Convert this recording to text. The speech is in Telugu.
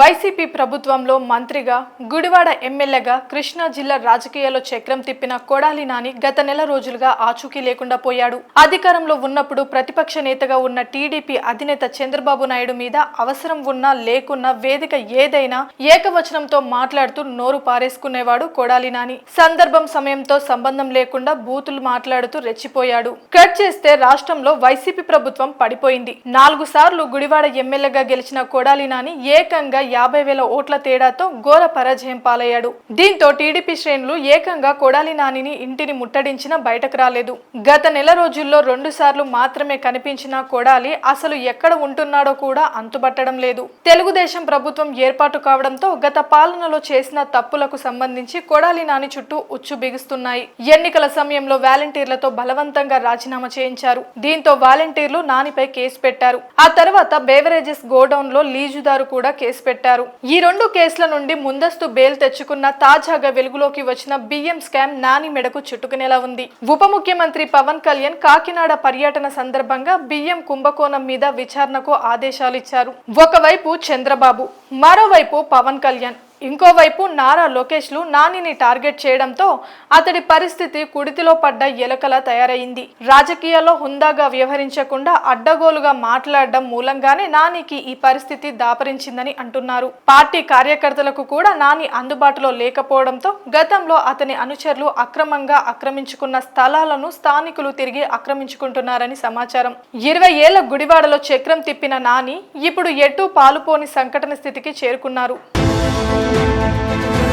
వైసీపీ ప్రభుత్వంలో మంత్రిగా గుడివాడ ఎమ్మెల్యేగా కృష్ణా జిల్లా రాజకీయాల్లో చక్రం తిప్పిన కొడాలి నాని గత నెల రోజులుగా ఆచూకీ లేకుండా పోయాడు. అధికారంలో ఉన్నప్పుడు ప్రతిపక్ష నేతగా ఉన్న టీడీపీ అధినేత చంద్రబాబు నాయుడు మీద అవసరం ఉన్నా లేకున్నా వేదిక ఏదైనా ఏకవచనంతో మాట్లాడుతూ నోరు పారేసుకునేవాడు కొడాలి నాని. సందర్భం సమయంతో సంబంధం లేకుండా బూతులు మాట్లాడుతూ రెచ్చిపోయాడు. కట్ చేస్తే రాష్ట్రంలో వైసీపీ ప్రభుత్వం పడిపోయింది. నాలుగు సార్లు గుడివాడ ఎమ్మెల్యేగా గెలిచిన కొడాలి నాని ఏకంగా యాభై వేల ఓట్ల తేడాతో ఘోర పరాజయం పాలయ్యాడు దీంతో టీడీపీ శ్రేణులు ఏకంగా కొడాలి నానిని ఇంటిని ముట్టడించినా బయటకు రాలేదు. గత నెల రోజుల్లో రెండు సార్లు మాత్రమే కనిపించిన కొడాలి అసలు ఎక్కడ ఉంటున్నాడో కూడా అంతుబట్టడం లేదు. తెలుగుదేశం ప్రభుత్వం ఏర్పాటు కావడంతో గత పాలనలో చేసిన తప్పులకు సంబంధించి కొడాలి నాని చుట్టూ ఉచ్చు బిగుస్తున్నాయి. ఎన్నికల సమయంలో వాలంటీర్లతో బలవంతంగా రాజీనామా చేయించారు. దీంతో వాలంటీర్లు నానిపై కేసు పెట్టారు. ఆ తర్వాత బేవరేజెస్ గోడౌన్లో లీజుదారు కూడా కేసు పెట్టారు. ఈ రెండు కేసుల నుండి ముందస్తు బెయిల్ తెచ్చుకున్న తాజాగా వెలుగులోకి వచ్చిన బియ్యం స్కామ్ నాని మెడకు చుట్టుకునేలా ఉంది. ఉప ముఖ్యమంత్రి పవన్ కళ్యాణ్ కాకినాడ పర్యటన సందర్భంగా బియ్యం కుంభకోణం మీద విచారణకు ఆదేశాలు ఇచ్చారు ఒకవైపు చంద్రబాబు మరోవైపు పవన్ కళ్యాణ్. ఇంకోవైపు నారా లోకేష్లు నానిని టార్గెట్ చేయడంతో అతడి పరిస్థితి కుడితిలో పడ్డ ఎలకల తయారైంది. రాజకీయాల్లో హుందాగా వ్యవహరించకుండా అడ్డగోలుగా మాట్లాడడం మూలంగానే నానికి ఈ పరిస్థితి దాపరించిందని అంటున్నారు. పార్టీ కార్యకర్తలకు కూడా నాని అందుబాటులో లేకపోవడంతో గతంలో అతని అనుచరులు అక్రమంగా ఆక్రమించుకున్న స్థలాలను స్థానికులు తిరిగి ఆక్రమించుకుంటున్నారని సమాచారం. ఇరవై ఏళ్ళ గుడివాడలో చక్రం తిప్పిన నాని ఇప్పుడు ఎటూ పాలుపోని సంకటన స్థితికి చేరుకున్నారు. Música